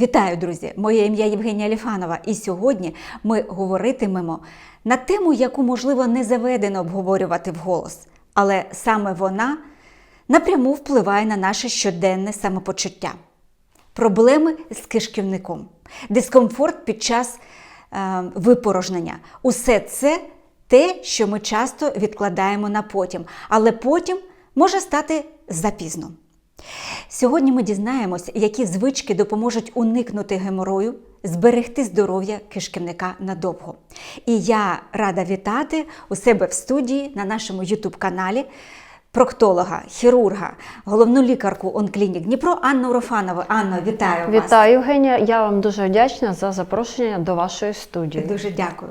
Вітаю, друзі! Моє ім'я Євгенія Ліфанова, і сьогодні ми говоритимемо на тему, яку можливо не заведено обговорювати вголос, але саме вона напряму впливає на наше щоденне самопочуття. Проблеми з кишківником, дискомфорт під час е, випорожнення. Усе це те, що ми часто відкладаємо на потім, але потім може стати запізно. Сьогодні ми дізнаємось, які звички допоможуть уникнути геморою, зберегти здоров'я кишківника надовго. І я рада вітати у себе в студії на нашому YouTube-каналі проктолога, хірурга, головну лікарку Онклінік Дніпро Анну Рофанову. Анно, вітаю вас. Вітаю, Євгенія. Я вам дуже вдячна за запрошення до вашої студії. Дуже дякую.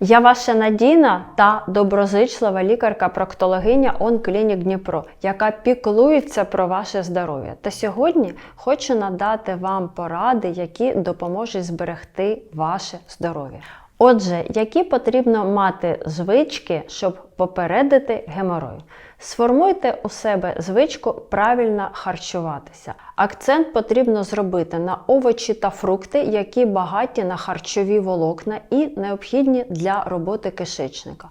Я ваша надійна та доброзичлива лікарка-проктологиня Онклінік Дніпро, яка піклується про ваше здоров'я. Та сьогодні хочу надати вам поради, які допоможуть зберегти ваше здоров'я. Отже, які потрібно мати звички, щоб попередити геморой? Сформуйте у себе звичку правильно харчуватися. Акцент потрібно зробити на овочі та фрукти, які багаті на харчові волокна і необхідні для роботи кишечника.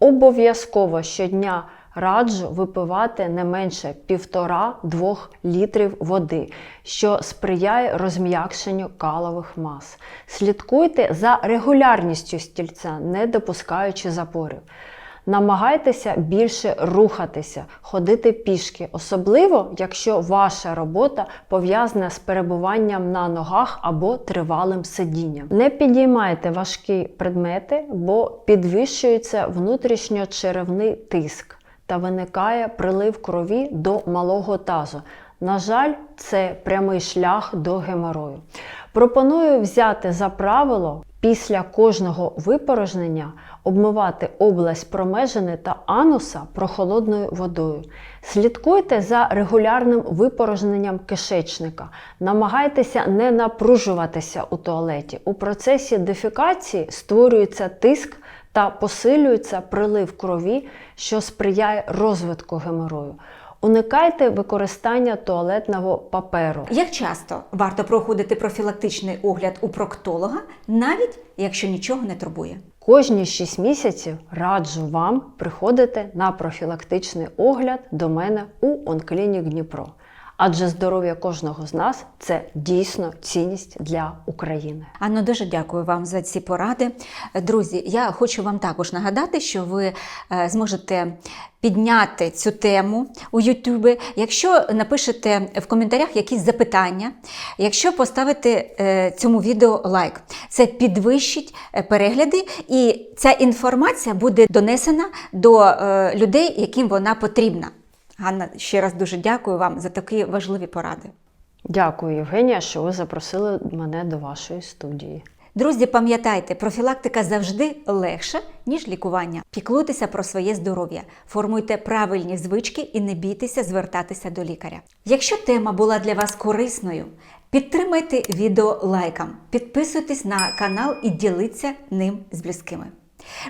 Обов'язково щодня раджу випивати не менше 1,5-2 літрів води, що сприяє розм'якшенню калових мас. Слідкуйте за регулярністю стільця, не допускаючи запорів. Намагайтеся більше рухатися, ходити пішки, особливо якщо ваша робота пов'язана з перебуванням на ногах або тривалим сидінням. Не підіймайте важкі предмети, бо підвищується внутрішньочеревний тиск та виникає прилив крові до малого тазу. На жаль, це прямий шлях до геморою. Пропоную взяти за правило після кожного випорожнення обмивати область промежини та ануса прохолодною водою. Слідкуйте за регулярним випорожненням кишечника. Намагайтеся не напружуватися у туалеті. У процесі дефікації створюється тиск та посилюється прилив крові, що сприяє розвитку геморою. Уникайте використання туалетного паперу. Як часто варто проходити профілактичний огляд у проктолога, навіть якщо нічого не турбує? Кожні 6 місяців раджу вам приходити на профілактичний огляд до мене у Онклінік Дніпро. Адже здоров'я кожного з нас це дійсно цінність для України. Анно, дуже дякую вам за ці поради. Друзі, я хочу вам також нагадати, що ви е, зможете підняти цю тему у Ютубі, якщо напишете в коментарях якісь запитання, якщо поставите е, цьому відео лайк. Це підвищить е, перегляди, і ця інформація буде донесена до людей, яким вона потрібна. Ганна, ще раз дуже дякую вам за такі важливі поради. Дякую, Євгенія, що ви запросили мене до вашої студії. Друзі, пам'ятайте, профілактика завжди легша, ніж лікування. Піклуйтеся про своє здоров'я, формуйте правильні звички і не бійтеся звертатися до лікаря. Якщо тема була для вас корисною, підтримайте відео лайком, підписуйтесь на канал і діліться ним з близькими.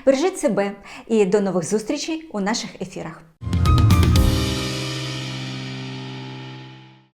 Бережіть себе і до нових зустрічей у наших ефірах.